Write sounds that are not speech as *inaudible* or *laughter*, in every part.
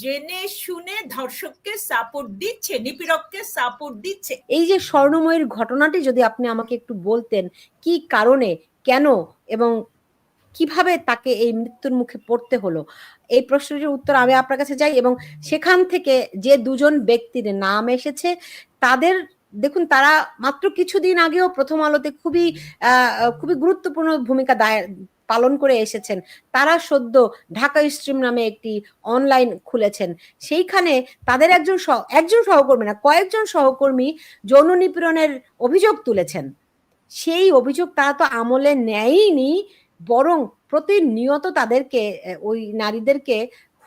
জেনে শুনে ধর্ষককে সাপোর্ট দিচ্ছে, নিপীড়ককে সাপোর্ট দিচ্ছে। এই যে স্বর্ণময়ের ঘটনাটি যদি আপনি আমাকে একটু বলতেন, কি কারণে, কেন এবং কীভাবে তাকে এই মৃত্যুর মুখে পড়তে হলো? এই প্রশ্নটির উত্তর আমি আপনার কাছে যাই এবং সেখান থেকে যে দুজন ব্যক্তির নাম এসেছে, তাদের, দেখুন তারা মাত্র কিছুদিন আগেও প্রথম আলোতে খুবই খুবই গুরুত্বপূর্ণ ভূমিকা দায় পালন করে এসেছেন। তারা সদ্য ঢাকা স্ট্রিম নামে একটি অনলাইন খুলেছেন। সেইখানে তাদের একজন একজন সহকর্মী না, কয়েকজন সহকর্মী যৌন নিপীড়নের অভিযোগ তুলেছেন। সেই অভিযোগ তারা তো আমলে নেয়নি বরং প্রতিনিয়ত তাদেরকে ওই নারীদেরকে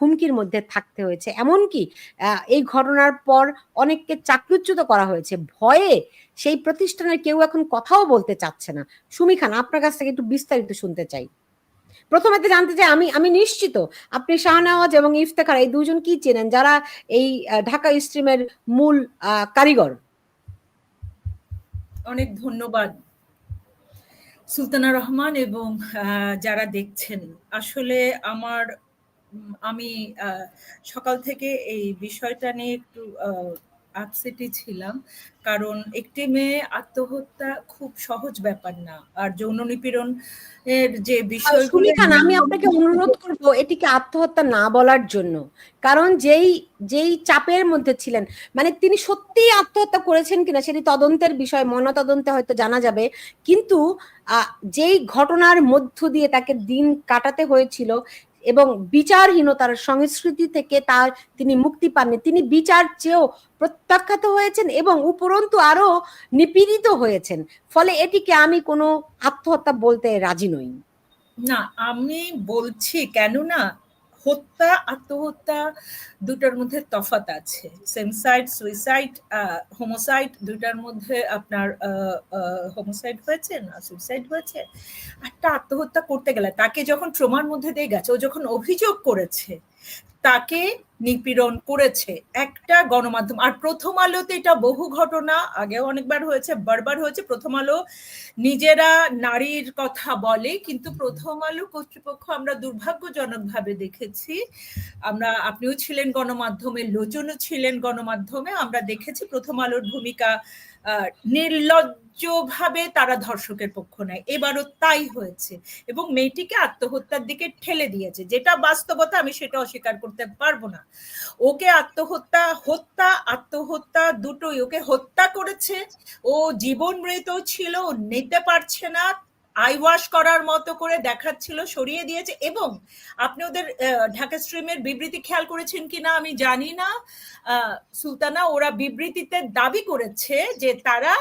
হুমকির মধ্যে থাকতে হয়েছে। এমনকি এই ঘটনার পর অনেককে চাকরিচ্যুত করা হয়েছে। ভয়ে সেই প্রতিষ্ঠানের কেউ এখন কথাও বলতে চাচ্ছে না। সুমি খান, আপনার কাছ থেকে একটু বিস্তারিত শুনতে চাই। প্রথমে তো জানতে চাই, আমি আমি নিশ্চিত আপনি শাহনওয়াজ এবং ইফতেখার এই দুজন কি চেনেন? যারা এই ঢাকা স্ট্রিমের মূল কারিগর। অনেক ধন্যবাদ। সুলতানা রহমান এবং যারা দেখছেন, আসলে আমার আমি সকাল থেকে এই বিষয়টা নিয়ে একটু আপসেটই ছিলাম। কারণ একটি মেয়ে আত্মহত্যা খুব সহজ ব্যাপার না। আর যৌন নিপীড়ন এর যে বিষয় আমি আপনাকে অনুরোধ করব এটিকে আত্মহত্যা না বলার জন্য। কারণ যেই যেই চাপের মধ্যে ছিলেন মানে তিনি সত্যি আত্মহত্যা করেছেন কিনা সেটি তদন্তের বিষয় ময়নাতদন্তে হয়তো জানা যাবে। কিন্তু যেই ঘটনার মধ্য দিয়ে তাকে দিন কাটাতে হয়েছিল এবং বিচারহীনতার সংস্কৃতি থেকে তার তিনি মুক্তি পাননি। তিনি বিচার চেয়েও প্রত্যাখ্যাত হয়েছেন এবং উপরন্তু আরও নিপীড়িত হয়েছেন। ফলে এটিকে আমি কোনো আত্মহত্যা বলতে রাজি নই। না, আমি বলছি কেন না হত্যা, আত্মহত্যা দুটার মধ্যে তফাত আছে। সেমসাইড সুইসাইড হোমোসাইড দুটার মধ্যে আপনার হোমোসাইড হয়েছে না সুইসাইড হয়েছে? একটা আত্মহত্যা করতে গেলে তাকে যখন ট্রোমার মধ্যে দিয়ে গেছে, ও যখন অভিযোগ করেছে, তাকে নিপীড়ন করেছে। একটা গণমাধ্যম। আর প্রথম আলোতে এটা বহু ঘটনা, আগেও অনেকবার হয়েছে, বারবার হয়েছে। প্রথম আলো নিজেরা নারীর কথা বলে, কিন্তু প্রথম আলো কর্তৃপক্ষ আমরা দুর্ভাগ্যজনকভাবে দেখেছি। আমরা, আপনিও ছিলেন গণমাধ্যমে, লোচনও ছিলেন গণমাধ্যমে। আমরা দেখেছি প্রথম আলোর ভূমিকা নির্লজ্জভাবে তারা ধর্ষকের পক্ষ নেয়। এবারও তাই হয়েছে এবং মেয়েটিকে আত্মহত্যার দিকে ঠেলে দিয়েছে। যেটা বাস্তবতা, আমি সেটা অস্বীকার করতে পারব না। ওকে আত্মহত্যা, হত্যা, আত্মহত্যা দুটোই ওকে হত্যা করেছে। ও জীবন মৃত ছিল নিতে পারছে না। আই ওয়াশ করার মতো করে দেখাচ্ছিল, সরিয়ে দিয়েছে এবং আপনি ওদের ঢাকা স্ট্রিমের বিবৃতি খেয়াল করেছেন কি না আমি জানি না। সুলতানা, ওরা বিবৃতিতে দাবি করেছে যে তারা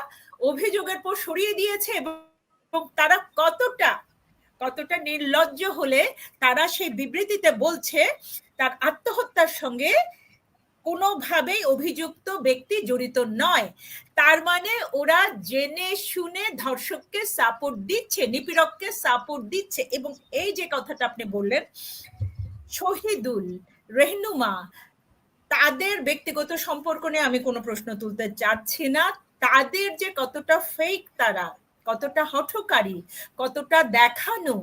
অভিযোগের পর সরিয়ে দিয়েছে এবং তারা কতটা কতটা নির্লজ্জ হলে তারা সেই বিবৃতিতে বলছে, তার আত্মহত্যার সঙ্গে কোনোভাবেই অভিযুক্ত ব্যক্তি জড়িত নয়। তার মানে ওরা জেনে শুনে ধর্ষককে সাপোর্ট দিচ্ছে, নিপীড়ককে সাপোর্ট দিচ্ছে এবং এই যে কথাটা আপনি বললেন, শহীদুল, রেহনুমা, তাদের ব্যক্তিগত সম্পর্ক নিয়ে আমি কোনো প্রশ্ন তুলতে চাচ্ছি না। তাদের যে কতটা ফেক তারা, কতটা হঠকারী, কতটা দেখানো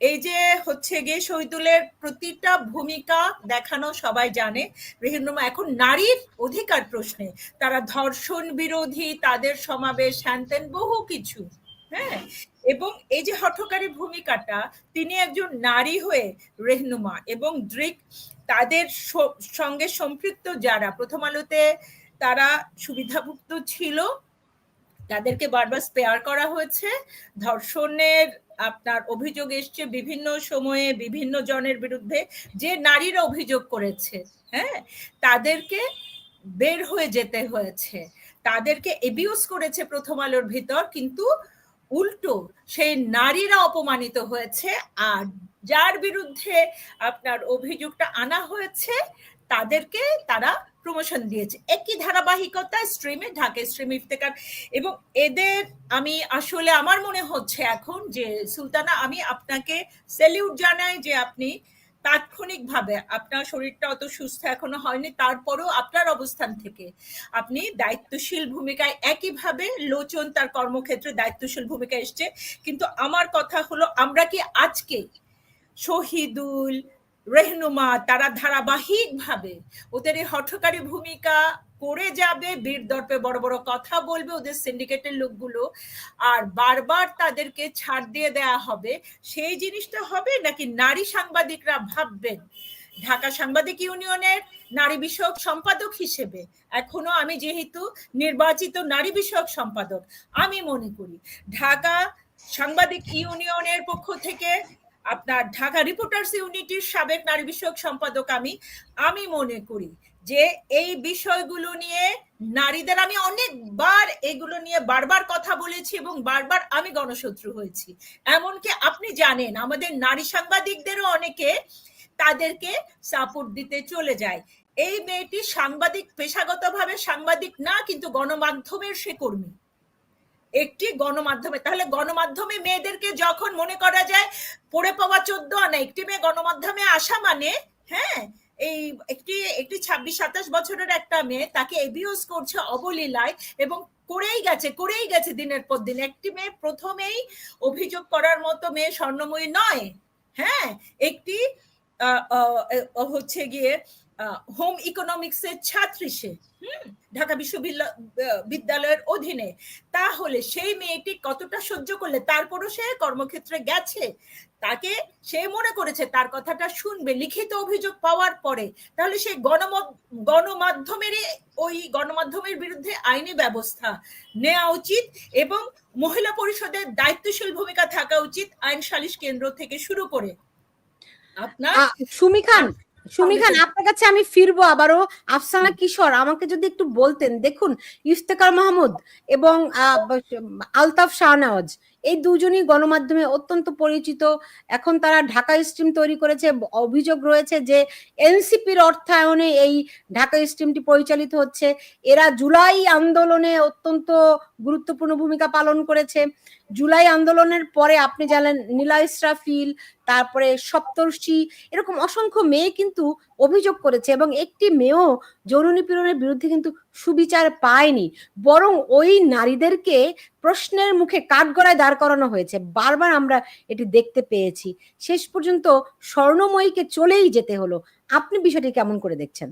এই যে হচ্ছে গিয়ে শহীদুলের প্রতিটা ভূমিকা দেখানো সবাই জানে। রেহিনুমা এখন নারীর অধিকার প্রশ্নে, তারা ধর্ষণ বিরোধী, তাদের সমাবেশ হ্যানতেন বহু কিছু হ্যাঁ? এবং এই যে হঠকারী ভূমিকাটা, তিনি একজন নারী হয়ে রেহনুমা এবং ড্রিক তাদের সঙ্গে সম্পৃক্ত যারা, প্রথম আলোতে তারা সুবিধাভুক্ত ছিল তাদেরকে বারবার স্পেয়ার করা হয়েছে। ধর্ষণের আপনার অভিযোগ এসছে বিভিন্ন সময়ে বিভিন্ন জনের বিরুদ্ধে। যে নারীরা অভিযোগ করেছে হ্যাঁ তাদেরকে বের হয়ে যেতে হয়েছে। তাদেরকে এবিউজ করেছে প্রথম আলোর ভিতর, কিন্তু উল্টো সেই নারীরা অপমানিত হয়েছে। আর যার বিরুদ্ধে আপনার অভিযোগটা আনা হয়েছে, তাদেরকে তারা প্রমোশন দিয়েছে। একই ধারাবাহিকতা স্ট্রিমে ঢাকে স্ট্রিম ইফতেকার এবং এদের আমি আসলে আমার মনে হচ্ছে এখন যে, সুলতানা, আমি আপনাকে স্যালিউট জানাই যে আপনি তাৎক্ষণিকভাবে আপনার শরীরটা অত সুস্থ এখনও হয়নি, তারপরও আপনার অবস্থান থেকে আপনি দায়িত্বশীল ভূমিকায় একইভাবে লোচন তার কর্মক্ষেত্রে দায়িত্বশীল ভূমিকা এসছে। কিন্তু আমার কথা হলো, আমরা কি আজকে শহীদুল রেহনুমা তারা ধারাবাহিকভাবে ওদের এই হঠকারী ভূমিকা করে যাবে, বীর দর্পে বড় বড় কথা বলবে ওদের সিন্ডিকেটের লোকগুলো। আর বারবার তাদেরকে ছাড় দিয়ে দেয়া হবে, সেই জিনিসটা হবে নাকি নারী সাংবাদিকরা ভাববেন? ঢাকা সাংবাদিক ইউনিয়নের নারী বিষয়ক সম্পাদক হিসেবে এখনও আমি যেহেতু নির্বাচিত নারী বিষয়ক সম্পাদক, আমি মনে করি ঢাকা সাংবাদিক ইউনিয়নের পক্ষ থেকে আপনার ঢাকা রিপোর্টার্স ইউনিটির সাবেক নারী বিষয়ক সম্পাদক আমি আমি মনে করি যে এই বিষয়গুলো নিয়ে নারীদের আমি অনেকবার এগুলো নিয়ে বারবার কথা বলেছি এবং বারবার আমি গণশত্রু হয়েছি। এমনকি আপনি জানেন, আমাদের নারী সাংবাদিকদেরও অনেকে তাদেরকে সাপোর্ট দিতে চলে যায়। এই মেয়েটি সাংবাদিক, পেশাগতভাবে সাংবাদিক না, কিন্তু গণমাধ্যমের সে কর্মী। একটি গণমাধ্যমে। তাহলে গণমাধ্যমে মেয়েদেরকে যখন মনে করা যায়, পড়ে পাওয়া চোদ্দ আনা, একটি মেয়ে গণমাধ্যমে আসা মানে হ্যাঁ এই একটি একটি ছাব্বিশ, সাতাশ বছরের একটা মেয়ে তাকে এবিউজ করছে অবলীলায় এবং করেই গেছে করেই গেছে দিনের পর দিন। একটি মেয়ে প্রথমেই অভিযোগ করার মতো মেয়ে স্বর্ণময়ী নয় হ্যাঁ একটি হচ্ছে গিয়ে হোম ইকোনমিক্স এর ছাত্রী সে ঢাকা বিশ্ববিদ্যালয়ের অধীনে। তাহলে সেই মেয়েটি কতটা সহ্য করলে? তারপরও সে কর্মক্ষেত্রে গেছে? তাকে সে মনে করেছে, তার কথাটা শুনবে, লিখিত অভিযোগ পাওয়ার পরে। তাহলে গণম- গণমাধ্যমেরই ওই গণমাধ্যমের বিরুদ্ধে আইনি ব্যবস্থা নেওয়া উচিত এবং মহিলা পরিষদের দায়িত্বশীল ভূমিকা থাকা উচিত আইন সালিশ কেন্দ্র থেকে শুরু করে। আপনার সুমি খান সুমি খান আপনার কাছে আমি ফিরবো আবারও। আফসানা কিশোর আমাকে যদি একটু বলতেন দেখুন ইফতেকার মাহমুদ এবং আহ, আলতাফ শাহনওয়াজ এই দুজনই গণমাধ্যমে অত্যন্ত পরিচিত। এখন তারা ঢাকা স্ট্রিম তৈরি করেছে। অভিযোগ রয়েছে যে এনসিপির অর্থায়নে এই ঢাকা স্ট্রিমটি পরিচালিত হচ্ছে। এরা জুলাই আন্দোলনে অত্যন্ত গুরুত্বপূর্ণ ভূমিকা পালন করেছে। জুলাই আন্দোলনের পরে আপনি জানেন নীলা ইসরাফিল তারপরে সপ্তর্ষি, এরকম অসংখ্য মেয়ে কিন্তু অভিযোগ করেছে এবং একটি মেয়েও যৌন নিপীড়নের বিরুদ্ধে কিন্তু সুবিচার পায়নি। বরং ওই নারীদেরকে প্রশ্নের মুখে কাঠগড়ায় দাঁড় করানো হয়েছে। বারবার আমরা এটি দেখতে পেয়েছি। শেষ পর্যন্ত স্বর্ণময়ীকে চলেই যেতে হলো। আপনি বিষয়টি কেমন করে দেখছেন?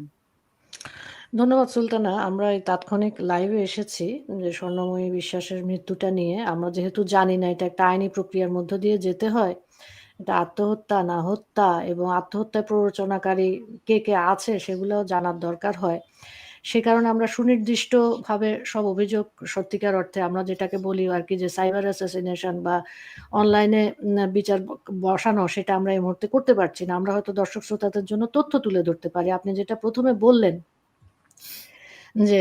ধন্যবাদ সুলতানা। আমরা এই তাৎক্ষণিক লাইভে এসেছি যে স্বর্ণময়ী বিশ্বাসের মৃত্যুটা নিয়ে। আমরা যেহেতু জানি না, এটা একটা আইনি প্রক্রিয়ার মধ্য দিয়ে যেতে হয়। এটা আত্মহত্যা, না হত্যা এবং আত্মহত্যায় প্ররোচনাকারী কে কে আছে সেগুলো জানার দরকার হয়। সে কারণে আমরা সুনির্দিষ্টভাবে সব অভিযোগ সত্যিকার অর্থে আমরা যেটাকে বলি আর কি যে সাইবার অ্যাসাসিনেশন বা অনলাইনে বিচার বসানো, সেটা আমরা এই মুহূর্তে করতে পারছি না। আমরা হয়তো দর্শক শ্রোতাদের জন্য তথ্য তুলে ধরতে পারি। আপনি যেটা প্রথমে বললেন যে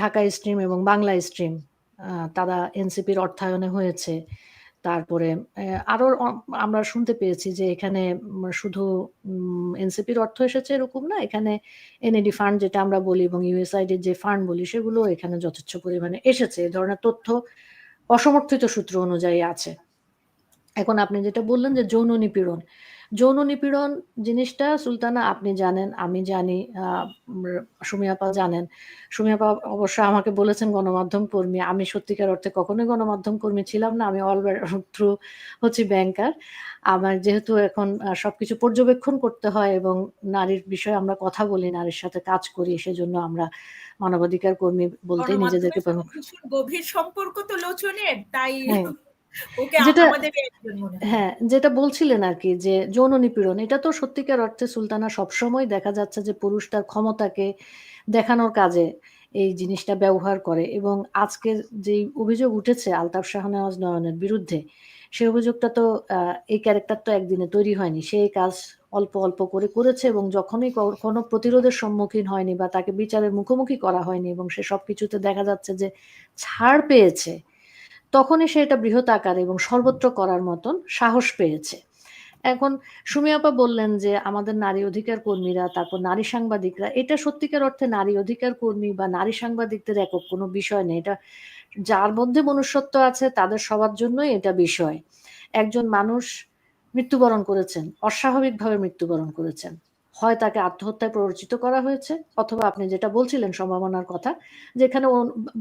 ঢাকা স্ট্রিম এবং বাংলা স্ট্রিম তারা এনসিপির অর্থায়নে হয়েছে। তারপরে আরও আমরা শুনতে পেয়েছি যে এখানে শুধু এনসিপির অর্থ এসেছে এরকম না, এখানে এনএডি ফান্ড যেটা আমরা বলি এবং ইউএসআইডির যে ফান্ড বলি সেগুলো এখানে যথেচ্ছ পরিমাণে এসেছে। এ ধরনের তথ্য অসমর্থিত সূত্র অনুযায়ী আছে। এখন আপনি যেটা বললেন যে যৌন নিপীড়ন যৌন নিপীড়ন জিনিসটা সুলতানা আপনি জানেন আমি জানি সুমিয়াপা জানেন। সুমিয়াপা অবশ্য আমাকে বলেছেন গণমাধ্যম কর্মী। আমি সত্যিকার অর্থে কখনোই গণমাধ্যম কর্মী ছিলাম না আমি অল থ্রু হচ্ছি ব্যাংকার আমার যেহেতু এখন সবকিছু পর্যবেক্ষণ করতে হয় এবং নারীর বিষয়ে আমরা কথা বলি নারীর সাথে কাজ করি সেজন্য আমরা মানবাধিকার কর্মী বলতেই নিজেদেরকে গভীর সম্পর্ক তো লোচনের তাই হ্যাঁ। ওকে আমাদের হয়। যেটা বলছিলেন আর কি যে যৌন নিপীড়ন এটা তো সত্যিকার অর্থে সুলতানা সবসময় দেখা যাচ্ছে যে পুরুষ তার ক্ষমতাকে দেখানোর কাজে এই জিনিসটা ব্যবহার করে এবং আজকের যে অভিযোগ উঠেছে আলতাফ শাহনওয়াজ নয়নের বিরুদ্ধে সেই অভিযোগটা তো আহ, এই ক্যারেক্টার তো একদিনে তৈরি হয়নি। সে এই কাজ অল্প অল্প করে করেছে এবং যখনই কোনো প্রতিরোধের সম্মুখীন হয়নি বা তাকে বিচারের মুখোমুখি করা হয়নি এবং সে সবকিছুতে দেখা যাচ্ছে যে ছাড় পেয়েছে তখনই সে এটা বৃহৎ আকার এবং সর্বত্র করার মতন সাহস পেয়েছে। এখন সুমি আপা বললেন যে আমাদের নারী অধিকার কর্মীরা তারপর নারী সাংবাদিকরা এটা সত্যিকার অর্থে নারী অধিকার কর্মী বা নারী সাংবাদিকদের একক কোনো বিষয় নেই এটা যার মধ্যে মনুষ্যত্ব আছে তাদের সবার জন্যই এটা বিষয়। একজন মানুষ মৃত্যুবরণ করেছেন অস্বাভাবিকভাবে মৃত্যুবরণ করেছেন। হয় তাকে আত্মহত্যায় প্ররোচিত করা হয়েছে, অথবা আপনি যেটা বলছিলেন সম্ভাবনার কথা, যেখানে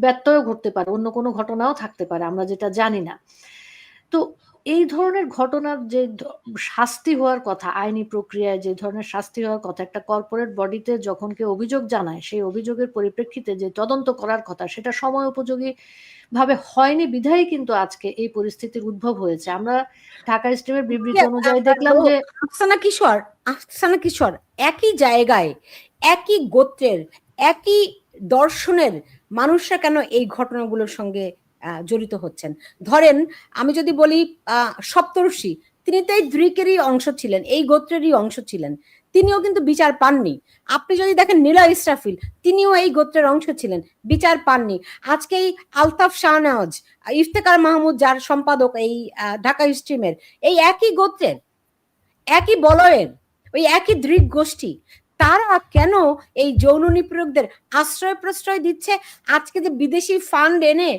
ব্যত্যয় ঘটতে পারে, অন্য কোনো ঘটনাও থাকতে পারে, আমরা যেটা জানি না। তো এই ধরনের ঘটনার যে শাস্তি হওয়ার কথা আইনি প্রক্রিয়ায় যে ধরনের শাস্তি হওয়ার কথা একটা কর্পোরেট বডিতে যখন কেউ অভিযোগ জানায় সেই অভিযোগের পরিপ্রেক্ষিতে যে তদন্ত করার কথা সেটা সময় উপযোগী ভাবে হয়নি বিধায় কিন্তু আজকে এই পরিস্থিতির উদ্ভব হয়েছে। আমরা ঢাকা স্ট্রিমের বিবৃতি অনুযায়ী দেখলাম যে আফসানা কিশোর আফসানা কিশোর একই জায়গায় একই গোত্রের একই দর্শনের মানুষরা কেন এই ঘটনাগুলোর সঙ্গে জড়িত হচ্ছেন। ধরেন, আমি যদি বলি সপ্তর্ষি, তিনি তো এই দ্রিকেরই অংশ ছিলেন, এই গোত্রেরই অংশ ছিলেন, তিনিও কিন্তু বিচার পাননি। আপনি যদি দেখেন নীলা ইসরাফিল, তিনিও এই গোত্রের অংশ ছিলেন, বিচার পাননি। আজকে এই আলতাফ শাহনওয়াজ ইফতেকার মাহমুদ, যার সম্পাদক এই ঢাকা স্ট্রিমের, এই একই গোত্রের, একই বলয়ের, ওই একই দৃক গোষ্ঠী তারা কেন এই যৌন নিপীড়কদের আশ্রয় প্রশ্রয় দিচ্ছে? আজকে যে বিদেশি ফান্ড এনে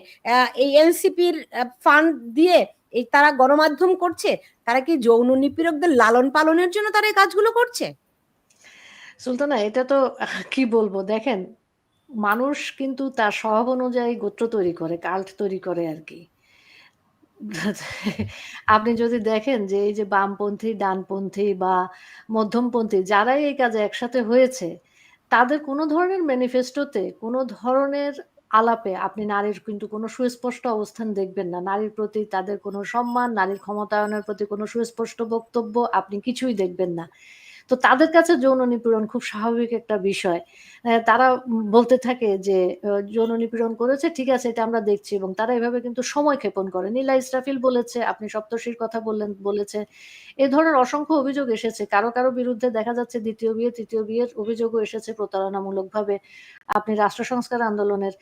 এই এনসিপির ফান্ড দিয়ে এই তারা গণমাধ্যম করছে, তারা কি যৌন নিপীড়কদের লালন পালনের জন্য তারা এই কাজগুলো করছে? সুলতানা, এটা তো কি বলব? দেখেন, মানুষ কিন্তু তার স্বভাব অনুযায়ী গোত্র তৈরি করে, কাল্ট তৈরি করে আর কি। *laughs* আপনি যদি দেখেন যে এই যে বামপন্থী, ডানপন্থী বা মধ্যমপন্থী যারাই এই কাজে একসাথে হয়েছে, তাদের কোনো ধরনের ম্যানিফেস্টোতে কোনো ধরনের আলাপে আপনি নারীর কিন্তু কোনো সুস্পষ্ট অবস্থান দেখবেন না। নারীর প্রতি তাদের কোনো সম্মান, নারীর ক্ষমতায়নের প্রতি কোনো সুস্পষ্ট বক্তব্য আপনি কিছুই দেখবেন না। তো তাদের কাছে যৌন নিপীড়ন খুব স্বাভাবিক একটা বিষয়। তারা বলতে থাকে যে যৌন নিপীড়ন করেছে, ঠিক আছে, এটা আমরা দেখছি এবং তারা এভাবে কিন্তু সময় ক্ষেপণ করে। নীলা ইসরাফিল বলেছে, আপনি সপ্তর্ষির কথা বললেন, বলেছে। এ ধরনের অসংখ্য অভিযোগ এসেছে। কারও কারও বিরুদ্ধে দেখা যাচ্ছে দ্বিতীয় বিয়ে, তৃতীয় বিয়ের অভিযোগও এসেছে প্রতারণামূলক ভাবে আপনি রাষ্ট্র সংস্কার আন্দোলনের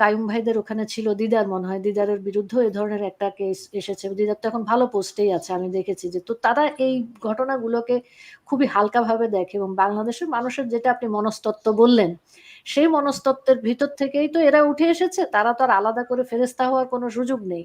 কায়ুম ভাইদের ওখানে ছিল দিদার, মনে হয় দিদারের বিরুদ্ধে এ ধরনের একটা কেস এসেছে। দিদার তো এখন ভালো পোস্টেই আছে, আমি দেখেছি যে, তো তারা এই ঘটনাগুলোকে খুবই হালকাভাবে দেখে এবং বাংলাদেশের মানুষের যেটা আপনি মনস্তত্ব বললেন, সেই মনস্তত্বের ভিতর থেকেই তো এরা উঠে এসেছে, তারা তো আর আলাদা করে ফেরেস্তা হওয়ার কোনো সুযোগ নেই।